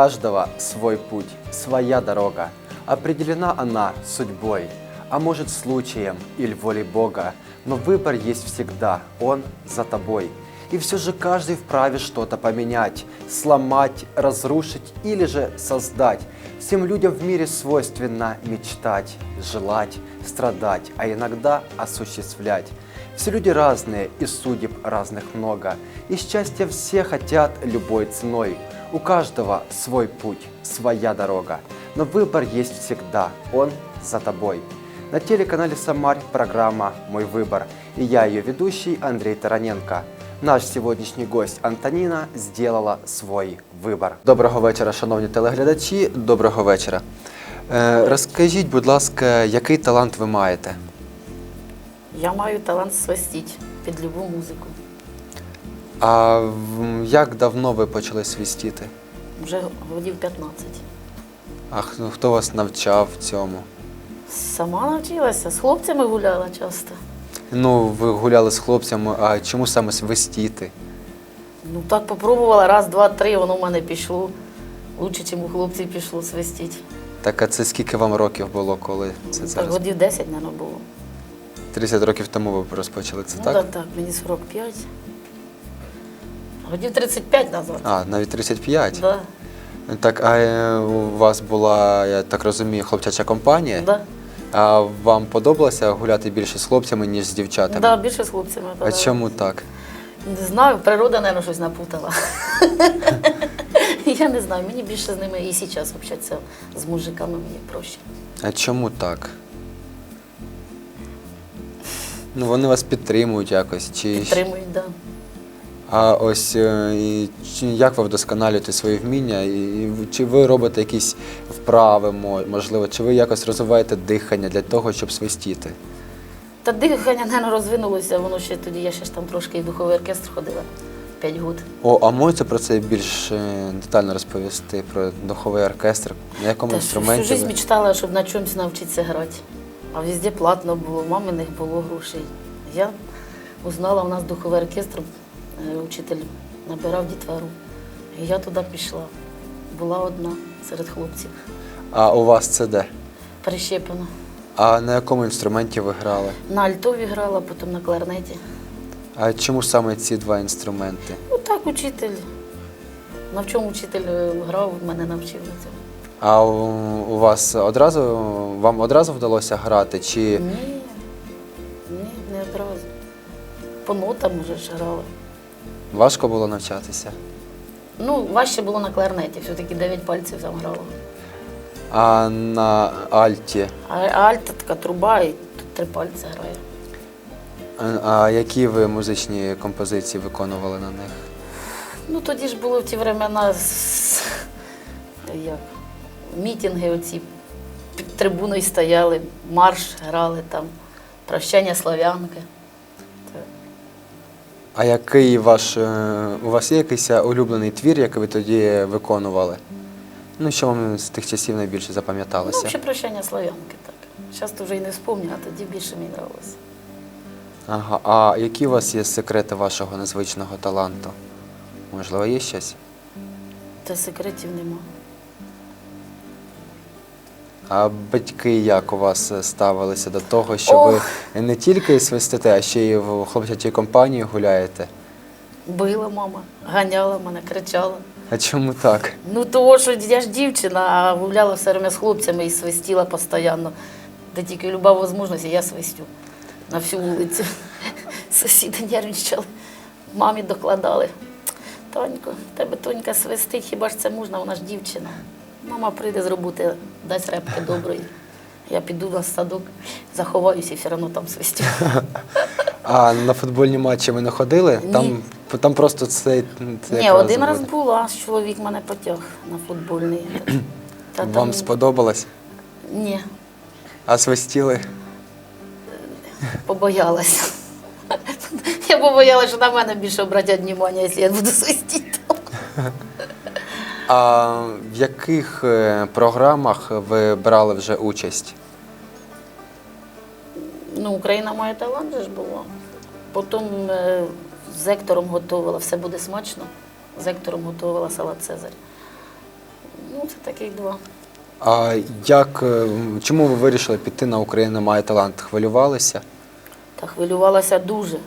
каждого свой путь, своя дорога. Определена она судьбой, а может случаем или волей Бога, но выбор есть всегда, он за тобой. И все же каждый вправе что-то поменять, сломать, разрушить или же создать. Всем людям в мире свойственно мечтать, желать, страдать, а иногда осуществлять. Все люди разные, и судеб разных много, и счастья все хотят любой ценой. У каждого свой путь, своя дорога, но выбор есть всегда, он за тобой. На телеканале «Самарь» программа «Мой выбор» и я, ее ведущий Андрей Тараненко. Наш сьогоднішній гость Антоніна зробила свій вибір. Доброго вечора, шановні телеглядачі. Доброго вечора. Е, розкажіть, будь ласка, який талант ви маєте? Я маю талант свистіть під любу музику. А в- як давно ви почали свістіти? Вже годів 15. А хто, хто вас навчав цьому? Сама навчилася, з хлопцями гуляла часто. Ну, ви гуляли з хлопцями, а чому саме свистіти? Ну так попробувала, раз, два, три, воно в мене пішло. Лучше, ніж у хлопців пішло свистіть. Так, а це скільки вам років було, коли це Так, зараз? годів 10, мабуть, було. 30 років тому ви розпочали це, ну, так? так, так, мені 45. Годів 35 назад. А, навіть 35? Да, Так, а е, у вас була, я так розумію, хлопчача компанія. да. А вам подобалося гуляти більше з хлопцями, ніж з дівчатами? Да, більше з хлопцями. А да. чому так? Не знаю, природа, мабуть, щось напутала. Я не знаю, мені більше з ними і зараз общатися з мужиками мені проще. А чому так? Ну, вони вас підтримують якось. Чи... Підтримують, так. Да. А ось е, як ви вдосконалюєте свої вміння? І, чи ви робите якісь вправи, можливо, чи ви якось розвиваєте дихання для того, щоб свистіти? Та дихання не розвинулося, воно ще тоді, я ще ж там трошки і в духовий оркестр ходила 5 років. О, а можете про це більш е, детально розповісти про духовий оркестр? На якому Та всю інструменті? життя мечтала, щоб на чомусь навчитися грати. А везде платно було, мами не було грошей. Я узнала, у нас духовий оркестр, учитель набирав дітвору. І я туди пішла. Була одна серед хлопців. А у вас це де? Прищеплена. А на якому інструменті ви грали? На альтові грала, потім на кларнеті. А чому саме ці два інструменти? Ну так, учитель. На чому учитель е, грав, мене навчив на цьому. А у, вас одразу вам одразу вдалося грати? Чи Ні, ні, не одразу. По нотам вже ж грала. Важко було навчатися? Ну, важче було на кларнеті, все-таки 9 пальців там грала. А на альті? А альта така труба, і тут три пальці грає. А а які ви музичні композиції виконували на них? Ну тоді ж було в ті времена с- як, мітинги оці під трибуною стояли, марш грали там, прощання слав'янки. А який ваш е, у вас є якийсь улюблений твір, який ви тоді виконували? Ну, що вам з тих часів найбільше Ну, запам'яталося? взагалі прощання слав'янки так. Зараз вже і не вспомню, а тоді більше мені подобалося. Ага. А які у вас є секрети вашого незвичного таланту? Можливо, є щось? Та секретів нема. А батьки як у вас ставилися до того, що ви не тільки свистите, а ще й в хлопчачій компанії гуляєте? Била мама, ганяла мене, кричала. А чому так? Ну, того, що я ж дівчина, а гуляла все время з хлопцями і свистіла постійно. Де тільки люба можливість, я свистю на всю вулицю. Сусіди нервничали, мамі докладали. Тонько, тебе тонька свистить, хіба ж це можна, вона ж дівчина. Мама прийде з роботи, дасть репки доброї. Я піду на садок, заховаюся і все одно там свистю. А на футбольні матчі ви не ходили? Ні. Там, там просто це. це Ні, один раз буде. була, чоловік мене потяг на футбольний. Та Вам там- сподобалось? Ні, А свистіли? побоялася. Я побоялася, що на мене більше обратять увагу, якщо я буду свистіти. А в яких е, програмах ви брали вже участь? Ну, Україна має талант же ж було. Потім е, з ектором готувала, все буде смачно. З ектором готувала салат Цезарь. Ну, це таких два. А як е, чому ви вирішили піти на Україна має талант? Хвилювалися? Та хвилювалася дуже.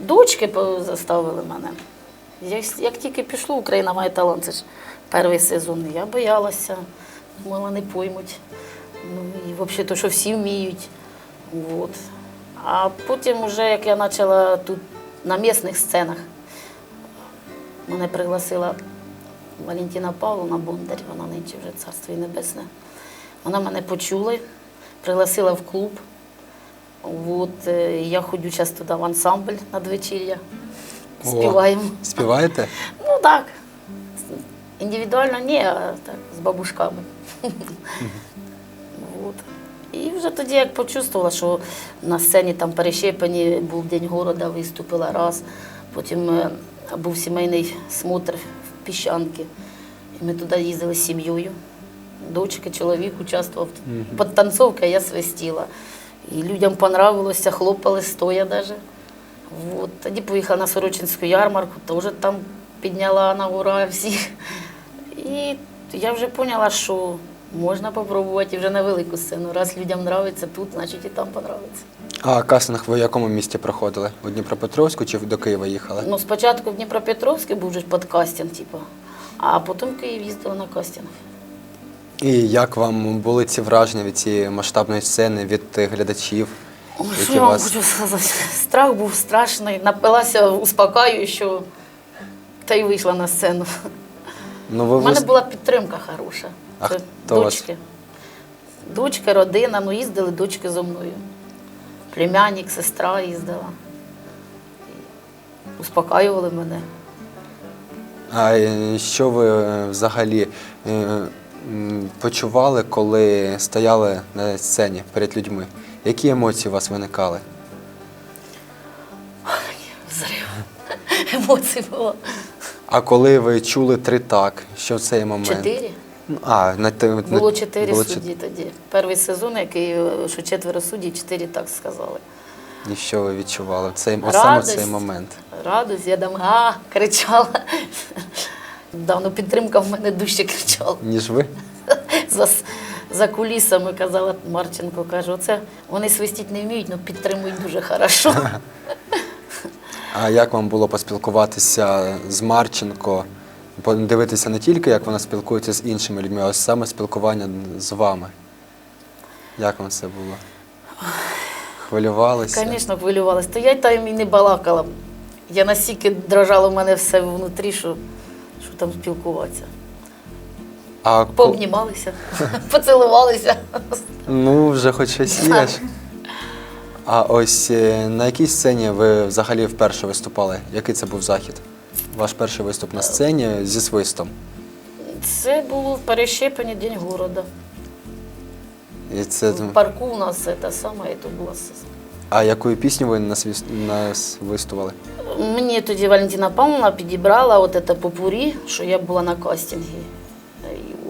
Дочки заставили мене. Як, як тільки пішло, Україна має талант, це ж перший сезон. Я боялася, думала, не поймуть. Ну і взагалі то, що всі вміють. От. А потім, вже, як я почала тут на місних сценах, мене пригласила Валентина Павловна Бондар, вона нинче вже царство небесне. Вона мене почула, пригласила в клуб. От, е, я ходжу зараз туди в ансамбль надвечір'я. О. Співаємо. Співаєте? Ну так. Індивідуально ні, а так, з бабушками. От. І вже тоді як почувствувала, що на сцені там перещепені, був День города, виступила раз. Потім е, був сімейний смотр в Піщанки. І ми туди їздили з сім'єю. Дочки, чоловік участвував. Під танцовкою я свистіла. І людям понравилося, хлопали стоя навіть. Вот. Тоді поїхала на Сорочинську ярмарку, теж там підняла на ура всіх. І я вже поняла, що можна спробувати вже на велику сцену. Раз людям подобається тут, значить і там подобається. А кастинг ви в якому місті проходили? У Дніпропетровську чи до Києва їхали? Ну, спочатку в Дніпропетровській був же ж подкастинг, типу, а потім в Київ їздила на кастинг. І як вам були ці враження від цієї масштабної сцени, від глядачів? Ой, які що я вам вас- хочу сказати? Страх був страшний, напилася успокаюючого, та й вийшла на сцену. Ну, ви У мене вис- була підтримка хороша. А Це хто вас? дочки. Дочки, родина, ну їздили дочки зо мною. Племянник, сестра їздила. І Успокаювали мене. А е, що ви е, взагалі е, м, почували, коли стояли на сцені перед людьми? Які емоції у вас виникали? Взрив. Емоцій було. А коли ви чули три так, що в цей момент? Чотири. Ну, А, на, на- Було чотири було судді тоді. Перший сезон, який, що четверо судді, чотири так сказали. І що ви відчували в цей, от саме в цей момент? Радость, я там га, кричала. Давно підтримка в мене дужче кричала. Ніж ви? За, с- за кулісами казала Марченко, каже, оце вони свистіть не вміють, але підтримують дуже хорошо. А як вам було поспілкуватися з Марченко? Подивитися не тільки, як вона спілкується з іншими людьми, а саме спілкування з вами. Як вам це було? Хвилювалися? Звісно, хвилювалася. То я там і не балакала. Я настільки дрожало в мене все внутрі, що, що там спілкуватися. А ко- Пообнімалися, поцілувалися. Ну, вже хоч щось є. ж. А ось е, на якій сцені ви взагалі вперше виступали? Який це був захід? Ваш перший виступ на сцені зі свистом. Це було в перещепленні День города. І це... В парку у нас це саме, і то було. с- А якою пісню ви нас, вистували? Мені тоді Валентина Павловна підібрала от це попурі, що я була на кастингі.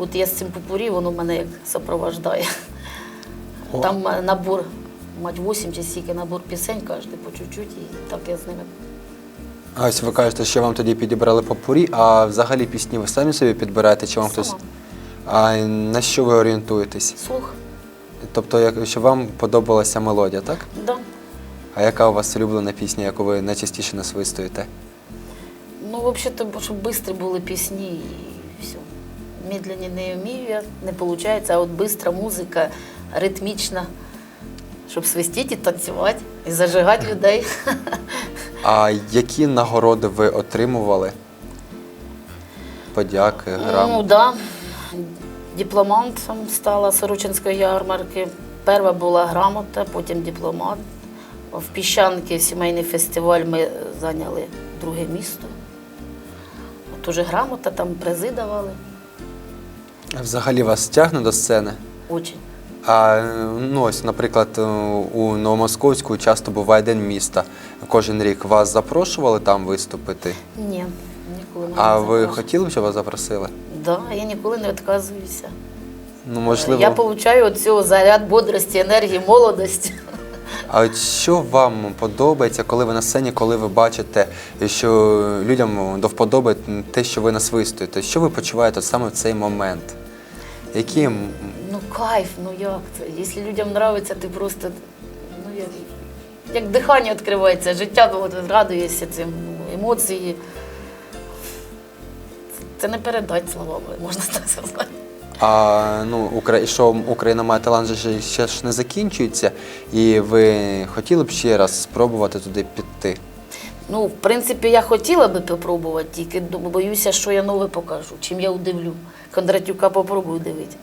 От я з цим попурі, воно мене як супроводжує. О. Там набор, мать 8 чи стільки набор пісень, кожен по чуть-чуть, і так я з ними. А ось ви кажете, що вам тоді підібрали попурі, а взагалі пісні ви самі собі підбираєте, чи вам хтось. А на що ви орієнтуєтесь? Слух. Тобто, як- що вам подобалася мелодія, так? Да. А яка у вас улюблена пісня, яку ви найчастіше насвистуєте? Ну, взагалі-то, щоб швидкі були пісні. Медленні не вмію не виходить, а от швидка музика, ритмічна, щоб свистіти танцювати, і зажигати людей. А які нагороди ви отримували? Подяки, Ну, грамоти? да. Дипломантом стала Сорочинської ярмарки. Перша була грамота, потім дипломат. В Піщанки сімейний фестиваль ми зайняли друге місто. Теж грамота, там призи давали. Взагалі вас тягне до сцени? Очень. А ну ось, наприклад, е, у Новомосковську часто буває день міста. Кожен рік вас запрошували там виступити. Ні, ніколи не А ви запрошую. хотіли б, щоб вас запросили? Да, я ніколи не відказуюся. Ну, можливо. Я від цього заряд бодрості, енергії, молодості. А от що вам подобається, коли ви на сцені, коли ви бачите, що людям до вподоби те, що ви насвистуєте? Що ви почуваєте саме в цей момент? Які Ну кайф, ну як це? Якщо людям подобається, ти просто ну, як, як дихання відкривається, життя от, радуєшся цим, ну, емоції. Це не передати словами, можна так сказати. А ну, Укра... що Україна має талант же ще ж не закінчується, і ви хотіли б ще раз спробувати туди піти? Ну, в принципі, я хотіла би попробувати, тільки боюся, що я нове покажу, чим я удивлю. Кондратюка попробую дивити.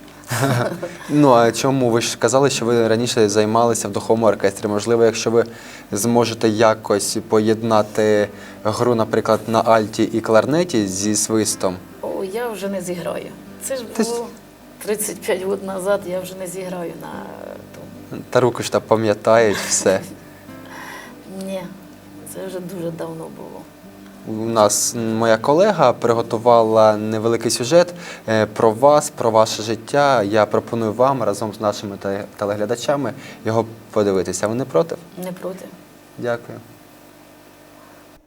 Ну а чому ви ж казали, що ви раніше займалися в духовому оркестрі? Можливо, якщо ви зможете якось поєднати гру, наприклад, на альті і кларнеті зі свистом? О, я вже не зіграю. Це ж було 35 років назад, я вже не зіграю на тому. Та руки ж та пам'ятають все. Ні, це вже дуже давно було. У нас моя колега приготувала невеликий сюжет е, про вас, про ваше життя. Я пропоную вам разом з нашими телеглядачами його подивитися. Ви не проти? Не проти. Дякую.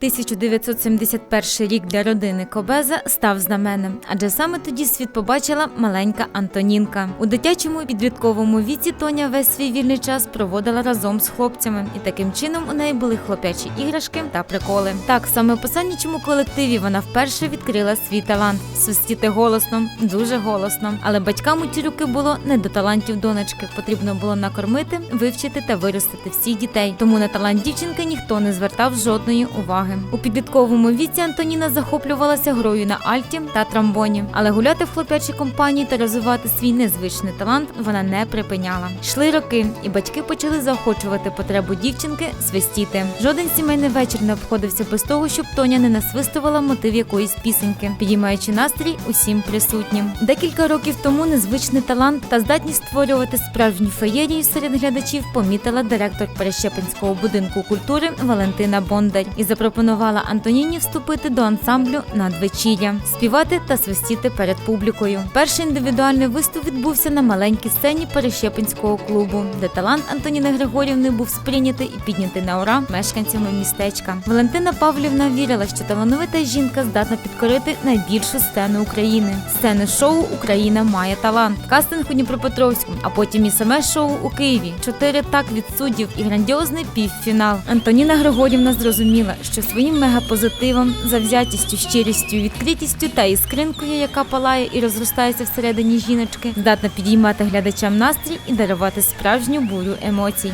1971 рік для родини Кобеза став знаменем, адже саме тоді світ побачила маленька Антонінка. У дитячому підлітковому віці Тоня весь свій вільний час проводила разом з хлопцями, і таким чином у неї були хлопячі іграшки та приколи. Так саме в посадничому колективі вона вперше відкрила свій талант свистіти голосно, дуже голосно. Але батькам у ті роки було не до талантів донечки. Потрібно було накормити, вивчити та виростити всіх дітей. Тому на талант дівчинки ніхто не звертав жодної уваги. У підлітковому віці Антоніна захоплювалася грою на альті та тромбоні, але гуляти в хлопячій компанії та розвивати свій незвичний талант вона не припиняла. Йшли роки, і батьки почали заохочувати потребу дівчинки свистіти. Жоден сімейний вечір не обходився без того, щоб Тоня не насвистувала мотив якоїсь пісеньки, підіймаючи настрій усім присутнім. Декілька років тому незвичний талант та здатність створювати справжню феєрію серед глядачів помітила директор Перещепинського будинку культури Валентина Бондар і запропонувала Антоніні вступити до ансамблю надвечіря, співати та свистіти перед публікою. Перший індивідуальний виступ відбувся на маленькій сцені Перещепинського клубу, де талант Антоніни Григорівни був сприйнятий і піднятий на ура мешканцями містечка. Валентина Павлівна вірила, що талановита жінка здатна підкорити найбільшу сцену України. Сцени шоу Україна має талант. Кастинг у Дніпропетровську, а потім і саме шоу у Києві. Чотири так від суддів і грандіозний півфінал. Антоніна Григорівна зрозуміла, що своїм мегапозитивом, завзятістю, щирістю, відкритістю та іскринкою, яка палає і розростається всередині жіночки, здатна підіймати глядачам настрій і дарувати справжню бурю емоцій.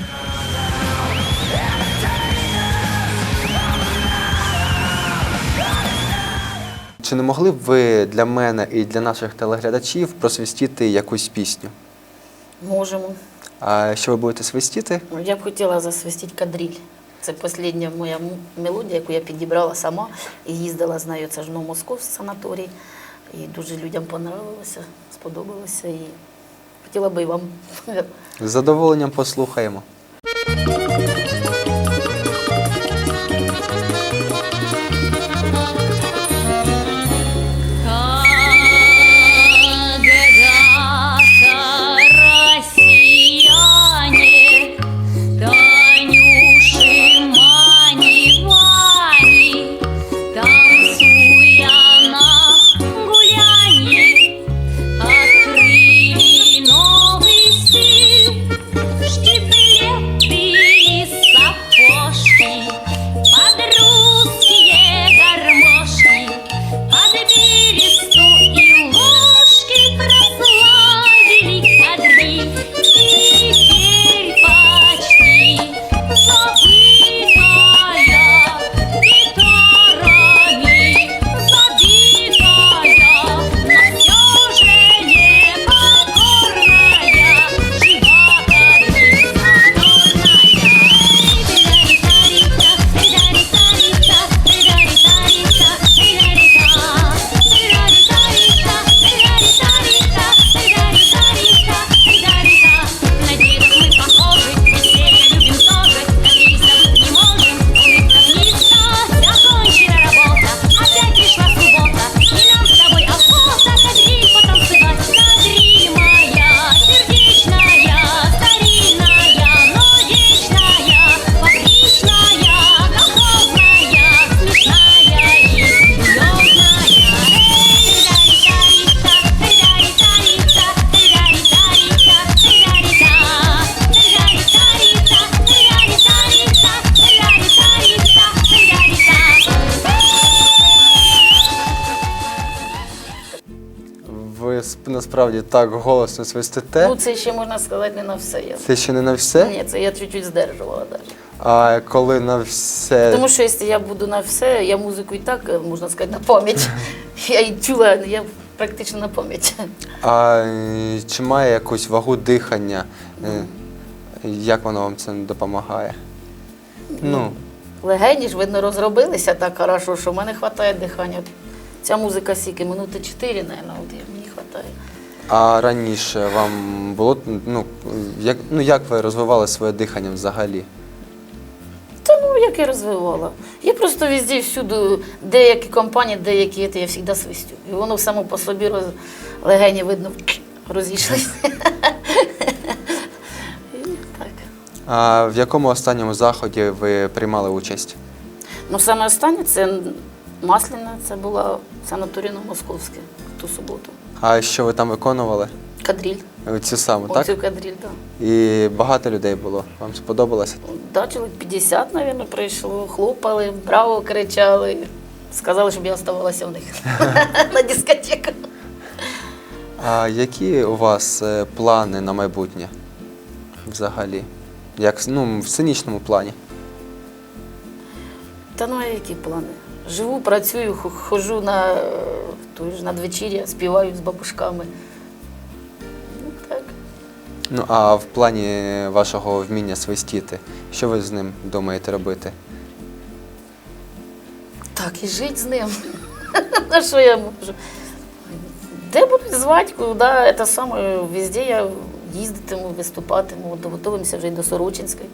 Чи не могли б ви для мене і для наших телеглядачів просвістіти якусь пісню? Можемо. А що ви будете свистіти? Я б хотіла засвистіти кадриль. Це остання моя мелодія, яку я підібрала сама і їздила з нею. Це ж в Москов санаторій. І дуже людям понравилося, сподобалося. І хотіла би вам. З задоволенням послухаємо. Насправді так голосно свистите. Ну, це ще можна сказати не на все. Я... Це ще не на все. Ні, це я чуть-чуть здержувала навіть. А коли на все. Тому що якщо я буду на все, я музику і так, можна сказати, на пам'ять. Я і чула, я практично на пам'ять. А е, чи має якусь вагу дихання? Е, Як воно вам це допомагає? Ну, Легені ж, видно, розробилися так хорошо, що в мене вистачає дихання. Ця музика стільки, минути 4, мабуть, от мені вистачає. А раніше вам було ну як ну як ви розвивали своє дихання взагалі? Та ну як я розвивала. Я просто везде всюди, деякі компанії, деякі я завжди свистю. І воно само по собі роз... легені видно розійшлися. А в якому останньому заході ви приймали участь? Ну, саме останнє це Масляна, це була санаторіно Московське в ту суботу. А що ви там виконували? Кадріль. Цю саму, так? Оцю кадріль, так. І багато людей було. Вам сподобалося? Да, чоловік 50, мабуть, прийшло, хлопали, браво кричали. Сказали, щоб я оставалася у них на дискотеку. А які у вас е, плани на майбутнє взагалі? Як ну, в сценічному плані? Та ну а які плани? Живу, працюю, хо- ходжу на е, той ж надвечір'я, співаю з бабушками. Ну, так. Ну а в плані вашого вміння свистіти, що ви з ним думаєте робити? Так, і жити з ним. На що я можу? Де будуть звати, куди це саме, везде я їздитиму, виступатиму, От готуємося вже й до Сорочинської.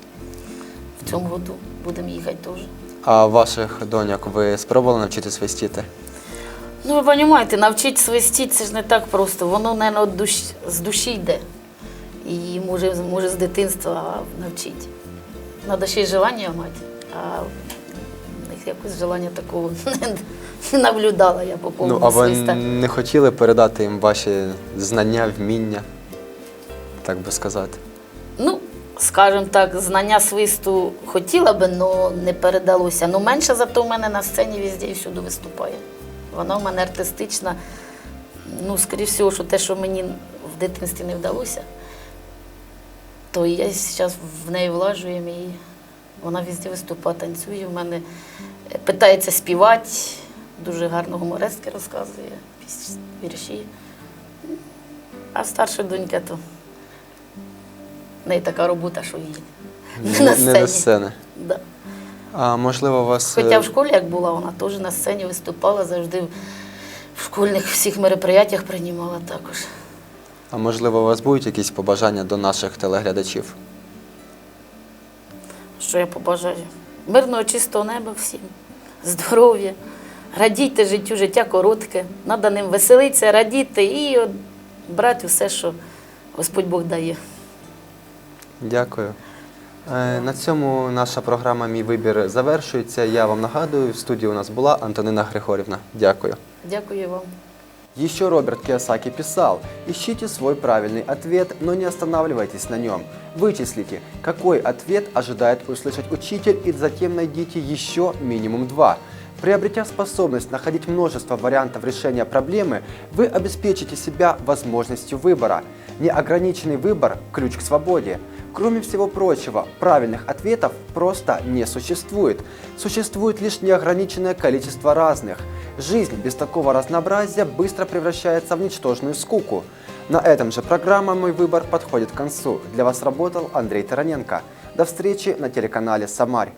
В цьому году будемо їхати теж. А ваших доньок ви спробували навчити свистіти? Ну, ви розумієте, навчити свистіти це ж не так просто. Воно, мабуть, душ... з душі йде. І може, може з дитинства навчити. Треба ще й желання мати. А якось желання такого не наблюдала я по поводу Ну, а ви свиста. не хотіли передати їм ваші знання, вміння, так би сказати? Ну, скажімо так, знання свисту хотіла би, але не передалося. Ну, менше зато в мене на сцені везде і всюди виступає. Вона в мене артистична. Ну, скоріш всього, що те, що мені в дитинстві не вдалося, то я зараз в неї влажуємо і вона везде виступає, танцює. В мене е, питається співати, дуже гарно гуморески розказує, вірші. А старша донька то в неї така робота, що її не на Не до сцені. Да. А можливо, у вас. Хоча е, в школі, як була, вона теж на сцені виступала, завжди в школьних всіх мероприятиях приймала також. А можливо, у вас будуть якісь побажання до наших телеглядачів? Що я побажаю? Мирного, чистого неба всім, здоров'я, радійте життю, життя коротке, треба ним веселитися, радіти і брати все, що Господь Бог дає. Дякую. Е, На цьому наша програма Мій вибір завершується. Я вам нагадую, в студії у нас була Антонина Григорівна. Дякую. Дякую вам. Еще Роберт Киосаки писал, ищите свой правильный ответ, но не останавливайтесь на нем. Вычислите, какой ответ ожидает услышать учитель и затем найдите еще минимум два. Приобретя способность находить множество вариантов решения проблемы, вы обеспечите себя возможностью выбора. Неограниченный выбор – ключ к свободе. Кроме всего прочего, правильных ответов просто не существует. Существует лишь неограниченное количество разных. Жизнь без такого разнообразия быстро превращается в ничтожную скуку. На этом же программа «Мой выбор» подходит к концу. Для вас работал Андрей Тараненко. До встречи на телеканале «Самарь».